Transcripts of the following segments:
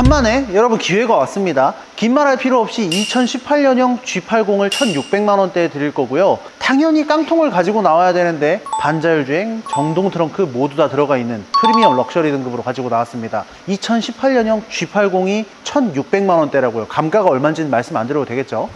간만에 여러분 기회가 왔습니다. 긴 말할 필요 없이 2018년형 G80을 1,600만 원대에 드릴 거고요. 당연히 깡통을 가지고 나와야 되는데 반자율 주행, 정동 트렁크 모두 다 들어가 있는 프리미엄 럭셔리 등급으로 가지고 나왔습니다. 2018년형 G80이 1,600만 원대라고요. 감가가 얼마인지는 말씀 안 드려도 되겠죠?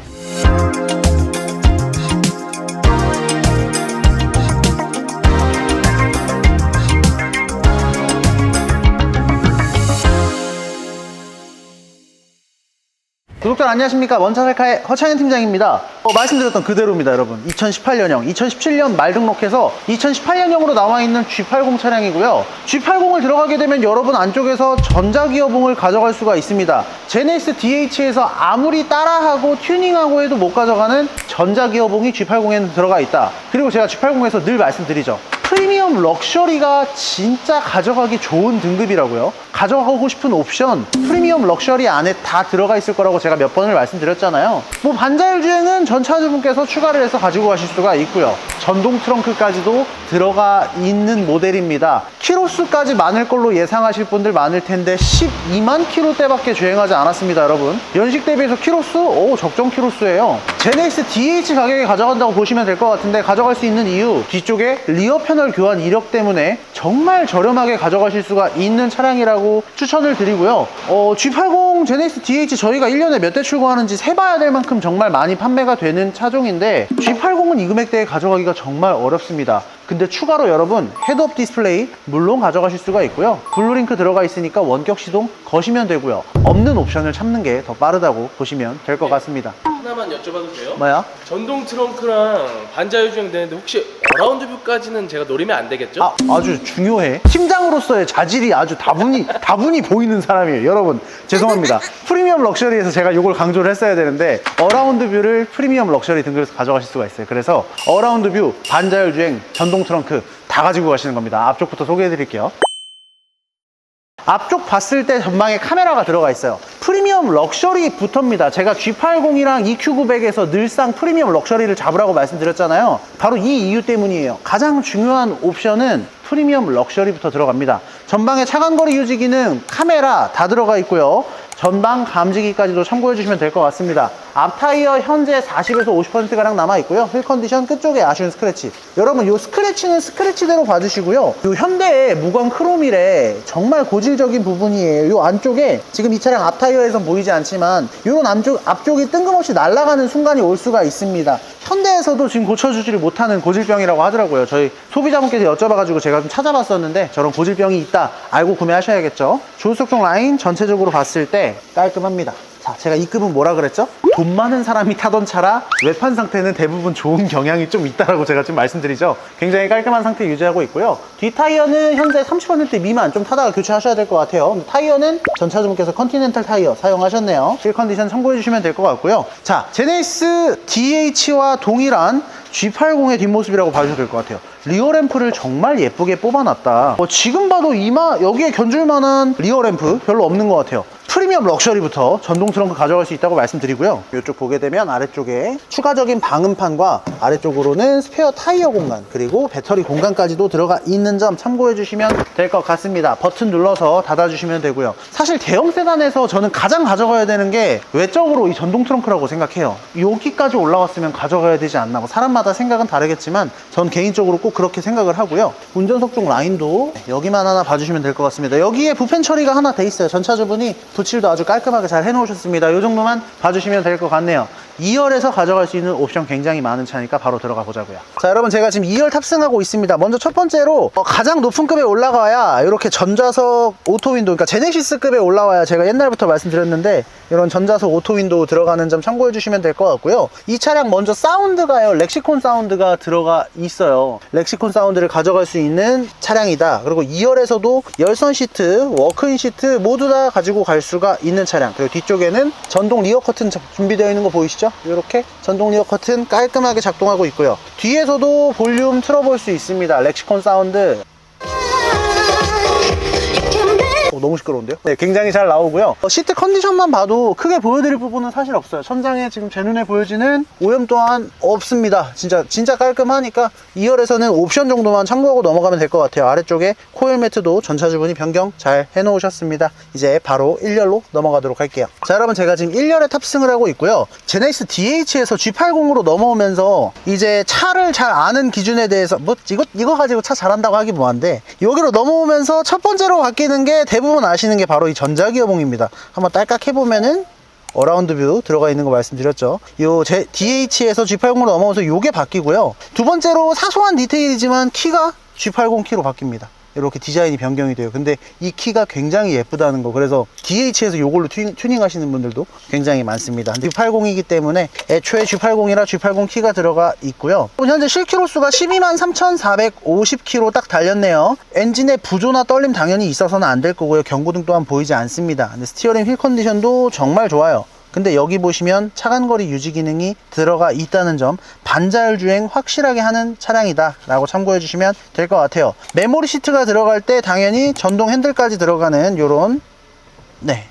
구독자 안녕하십니까. 원차살카의 허창현 팀장입니다. 어, 말씀드렸던 그대로입니다 여러분. 2018년형 2017년 말 등록해서 2018년형으로 나와 있는 G80 차량이고요. G80을 들어가게 되면 여러분 안쪽에서 전자기어봉을 가져갈 수가 있습니다. 제네시스 DH에서 아무리 따라하고 튜닝하고 해도 못 가져가는 전자기어봉이 G80에는 들어가 있다. 그리고 제가 G80에서 늘 말씀드리죠. 프리미엄 럭셔리가 진짜 가져가기 좋은 등급이라고요. 가져가고 싶은 옵션 프리미엄 럭셔리 안에 다 들어가 있을 거라고 제가 몇 번을 말씀드렸잖아요. 뭐 반자율 주행은 전 차주분께서 추가를 해서 가지고 가실 수가 있고요. 전동 트렁크까지도 들어가 있는 모델입니다. 키로수까지 많을 걸로 예상하실 분들 많을 텐데 12만 킬로대밖에 주행하지 않았습니다, 여러분. 연식 대비해서 키로수 오 적정 키로수예요. 제네시스 DH 가격에 가져간다고 보시면 될 것 같은데 가져갈 수 있는 이유 뒤쪽에 리어 패널 교환 이력 때문에 정말 저렴하게 가져가실 수가 있는 차량이라고 추천을 드리고요. 어, G80 제네시스 DH 저희가 1년에 몇 대 출고하는지 세봐야 될 만큼 정말 많이 판매가 되는 차종인데 G80은 이 금액대에 가져가기가 정말 어렵습니다. 근데 추가로 여러분 헤드업 디스플레이 물론 가져가실 수가 있고요 블루링크 들어가 있으니까 원격 시동 거시면 되고요 없는 옵션을 참는 게 더 빠르다고 보시면 될 것 같습니다 하나만 여쭤봐도 돼요? 뭐야? 전동 트렁크랑 반자율 주행 되는데 혹시 어라운드 뷰까지는 제가 노리면 안 되겠죠? 아, 아주 중요해. 팀장으로서의 자질이 아주 다분히, 다분히 보이는 사람이에요. 여러분, 죄송합니다. 프리미엄 럭셔리에서 제가 이걸 강조를 했어야 되는데, 어라운드 뷰를 프리미엄 럭셔리 등급에서 가져가실 수가 있어요. 그래서, 어라운드 뷰, 반자율 주행, 전동 트렁크 다 가지고 가시는 겁니다. 앞쪽부터 소개해 드릴게요. 앞쪽 봤을 때 전방에 카메라가 들어가 있어요. 프리미엄 럭셔리부터입니다. 제가 G80이랑 EQ900에서 늘상 프리미엄 럭셔리를 잡으라고 말씀드렸잖아요. 바로 이 이유 때문이에요. 가장 중요한 옵션은 프리미엄 럭셔리부터 들어갑니다. 전방에 차간거리 유지 기능, 카메라 다 들어가 있고요. 전방 감지기까지도 참고해 주시면 될 것 같습니다. 앞 타이어 현재 40에서 50%가량 남아 있고요. 휠 컨디션 끝쪽에 아쉬운 스크래치. 여러분, 이 스크래치는 스크래치대로 봐주시고요. 이 현대의 무광 크롬이래 정말 고질적인 부분이에요. 이 안쪽에 지금 이 차량 앞 타이어에선 보이지 않지만 이런 안쪽 앞쪽이 뜬금없이 날아가는 순간이 올 수가 있습니다. 현대에서도 지금 고쳐주지를 못하는 고질병이라고 하더라고요. 저희 소비자분께서 여쭤봐가지고 제가 좀 찾아봤었는데 저런 고질병이 있다 알고 구매하셔야겠죠. 조수석종 라인 전체적으로 봤을 때 깔끔합니다. 자, 제가 이 급은 뭐라 그랬죠? 돈 많은 사람이 타던 차라 외판 상태는 대부분 좋은 경향이 좀 있다라고 제가 지금 말씀드리죠. 굉장히 깔끔한 상태 유지하고 있고요. 뒤 타이어는 현재 30% 미만 좀 타다가 교체하셔야 될 것 같아요. 타이어는 전차주분께서 컨티넨탈 타이어 사용하셨네요. 실 컨디션 참고해 주시면 될 것 같고요. 자, 제네시스 DH와 동일한 G80의 뒷모습이라고 봐주셔도 될 것 같아요. 리어 램프를 정말 예쁘게 뽑아놨다. 어, 지금 봐도 이마 여기에 견줄 만한 리어 램프 별로 없는 것 같아요. 프리미엄 럭셔리부터 전동 트렁크 가져갈 수 있다고 말씀드리고요. 이쪽 보게 되면 아래쪽에 추가적인 방음판과 아래쪽으로는 스페어 타이어 공간 그리고 배터리 공간까지도 들어가 있는 점 참고해 주시면 될 것 같습니다. 버튼 눌러서 닫아 주시면 되고요. 사실 대형 세단에서 저는 가장 가져가야 되는 게 외적으로 이 전동 트렁크라고 생각해요. 여기까지 올라왔으면 가져가야 되지 않나. 뭐 사람마다 생각은 다르겠지만 전 개인적으로 꼭 그렇게 생각을 하고요. 운전석 쪽 라인도 여기만 하나 봐주시면 될 것 같습니다. 여기에 부펜 처리가 하나 돼 있어요. 전차주분이 부칠도 아주 깔끔하게 잘 해놓으셨습니다. 이 정도만 봐주시면 될 것 같네요. 2열에서 가져갈 수 있는 옵션 굉장히 많은 차니까 바로 들어가 보자고요. 자, 여러분 제가 지금 2열 탑승하고 있습니다. 먼저 첫 번째로 어, 가장 높은 급에 올라가야 이렇게 전자석 오토 윈도우, 그러니까 제네시스 급에 올라와야 제가 옛날부터 말씀드렸는데 이런 전자석 오토 윈도우 들어가는 점 참고해 주시면 될 것 같고요. 이 차량 먼저 사운드가요. 렉시콘 사운드가 들어가 있어요. 렉시콘 사운드를 가져갈 수 있는 차량이다. 그리고 2열에서도 열선 시트, 워크인 시트 모두 다 가지고 갈 수가 있는 차량. 그리고 뒤쪽에는 전동 리어 커튼 준비되어 있는 거 보이시죠? 이렇게 전동 리어 커튼 깔끔하게 작동하고 있고요. 뒤에서도 볼륨 틀어볼 수 있습니다. 렉시콘 사운드 어, 너무 시끄러운데요? 네, 굉장히 잘 나오고요. 어, 시트 컨디션만 봐도 크게 보여드릴 부분은 사실 없어요. 천장에 지금 제 눈에 보여지는 오염 또한 없습니다. 진짜 진짜 깔끔하니까 2열에서는 옵션 정도만 참고하고 넘어가면 될 것 같아요. 아래쪽에 코일 매트도 전차 주분이 변경 잘 해놓으셨습니다. 이제 바로 1열로 넘어가도록 할게요. 자, 여러분 제가 지금 1열에 탑승을 하고 있고요. 제네시스 DH에서 G80으로 넘어오면서 이제 차를 잘 아는 기준에 대해서 뭐 이거 이거 가지고 차 잘한다고 하기 뭐한데 여기로 넘어오면서 첫 번째로 바뀌는 게 대부분 아시는 게 바로 이 전자기어봉입니다. 한번 딸깍 해보면은 어라운드 뷰 들어가 있는 거 말씀드렸죠. 요 제 DH에서 G80으로 넘어오면서 요게 바뀌고요. 두 번째로 사소한 디테일이지만 키가 G80 키로 바뀝니다. 이렇게 디자인이 변경이 돼요. 근데 이 키가 굉장히 예쁘다는 거. 그래서 DH에서 요걸로 튜닝, 하시는 분들도 굉장히 많습니다. G80이기 때문에 애초에 G80이라 G80 키가 들어가 있고요. 현재 실키로 수가 12만 3,450km 딱 달렸네요. 엔진의 부조나 떨림 당연히 있어서는 안 될 거고요. 경고등 또한 보이지 않습니다. 스티어링 휠 컨디션도 정말 좋아요. 근데 여기 보시면 차간거리 유지 기능이 들어가 있다는 점 반자율 주행 확실하게 하는 차량이다 라고 참고해 주시면 될 것 같아요. 메모리 시트가 들어갈 때 당연히 전동 핸들까지 들어가는 요런 네.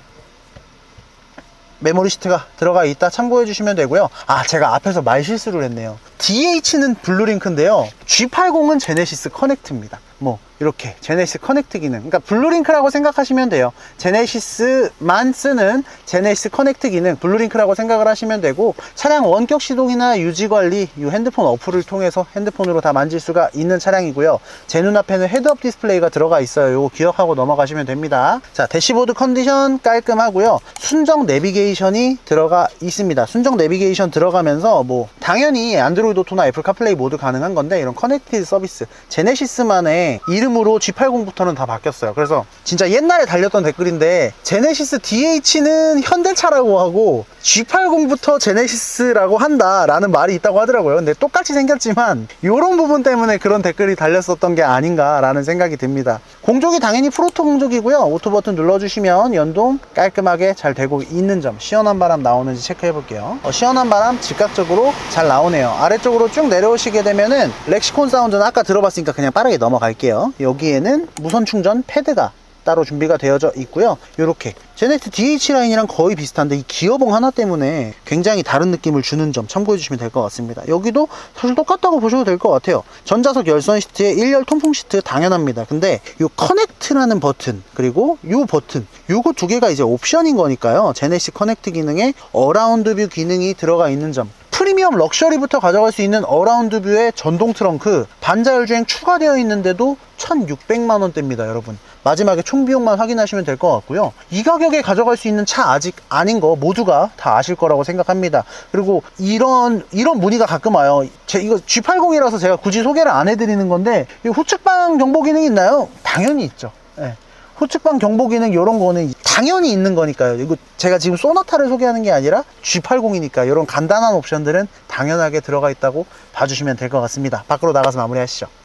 메모리 시트가 들어가 있다 참고해 주시면 되고요. 아 제가 앞에서 말 실수를 했네요. DH는 블루링크인데요. G80은 제네시스 커넥트입니다. 뭐 이렇게 제네시스 커넥트 기능. 그러니까 블루링크라고 생각하시면 돼요. 제네시스만 쓰는 제네시스 커넥트 기능 블루링크라고 생각을 하시면 되고 차량 원격 시동이나 유지 관리 이 핸드폰 어플을 통해서 핸드폰으로 다 만질 수가 있는 차량이고요. 제 눈앞에는 헤드업 디스플레이가 들어가 있어요. 이거 기억하고 넘어가시면 됩니다. 자 대시보드 컨디션 깔끔하고요. 순정 내비게이션이 들어가 있습니다. 순정 내비게이션 들어가면서 뭐 당연히 안드로이드 오토나 애플 카플레이 모두 가능한 건데 이런 커넥티드 서비스. 제네시스만의 으로 G80부터는 다 바뀌었어요. 그래서 진짜 옛날에 달렸던 댓글인데 제네시스 DH는 현대차라고 하고 G80부터 제네시스라고 한다 라는 말이 있다고 하더라고요. 근데 똑같이 생겼지만 이런 부분 때문에 그런 댓글이 달렸었던 게 아닌가 라는 생각이 듭니다. 공조기 당연히 프로토 공조기고요. 오토 버튼 눌러주시면 연동 깔끔하게 잘 되고 있는 점 시원한 바람 나오는지 체크해 볼게요. 어, 시원한 바람 즉각적으로 잘 나오네요. 아래쪽으로 쭉 내려오시게 되면은 렉시콘 사운드는 아까 들어봤으니까 그냥 빠르게 넘어갈게요. 여기에는 무선 충전 패드가 따로 준비가 되어져 있고요. 이렇게 제네트 DH 라인이랑 거의 비슷한데 이 기어봉 하나 때문에 굉장히 다른 느낌을 주는 점 참고해 주시면 될 것 같습니다. 여기도 사실 똑같다고 보셔도 될 것 같아요. 전자석 열선 시트에 1열 통풍 시트 당연합니다. 근데 이 커넥트라는 버튼 그리고 이 버튼 요거 두 개가 이제 옵션인 거니까요. 제네시 커넥트 기능에 어라운드 뷰 기능이 들어가 있는 점 프리미엄 럭셔리부터 가져갈 수 있는 어라운드 뷰의 전동 트렁크 반자율 주행 추가되어 있는데도 1600만 원대입니다 여러분 마지막에 총 비용만 확인하시면 될 것 같고요 이 가격에 가져갈 수 있는 차 아직 아닌 거 모두가 다 아실 거라고 생각합니다 그리고 이런 이런 문의가 가끔 와요 제 이거 G80이라서 제가 굳이 소개를 안 해드리는 건데 이 후측방 경보 기능 있나요? 당연히 있죠 예. 후측방 경보 기능 이런 거는 당연히 있는 거니까요. 이거 제가 지금 소나타를 소개하는 게 아니라 G80이니까 이런 간단한 옵션들은 당연하게 들어가 있다고 봐주시면 될 것 같습니다. 밖으로 나가서 마무리하시죠.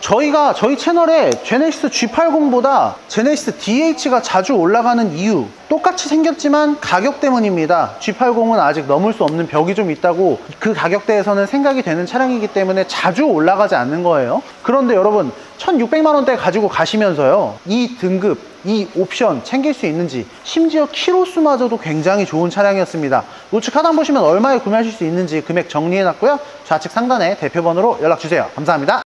저희가 저희 채널에 제네시스 G80보다 제네시스 DH가 자주 올라가는 이유 똑같이 생겼지만 가격 때문입니다. G80은 아직 넘을 수 없는 벽이 좀 있다고 그 가격대에서는 생각이 되는 차량이기 때문에 자주 올라가지 않는 거예요. 그런데 여러분 1600만 원대 가지고 가시면서요. 이 등급, 이 옵션 챙길 수 있는지 심지어 키로수마저도 굉장히 좋은 차량이었습니다. 우측 하단 보시면 얼마에 구매하실 수 있는지 금액 정리해 놨고요. 좌측 상단에 대표번호로 연락 주세요. 감사합니다.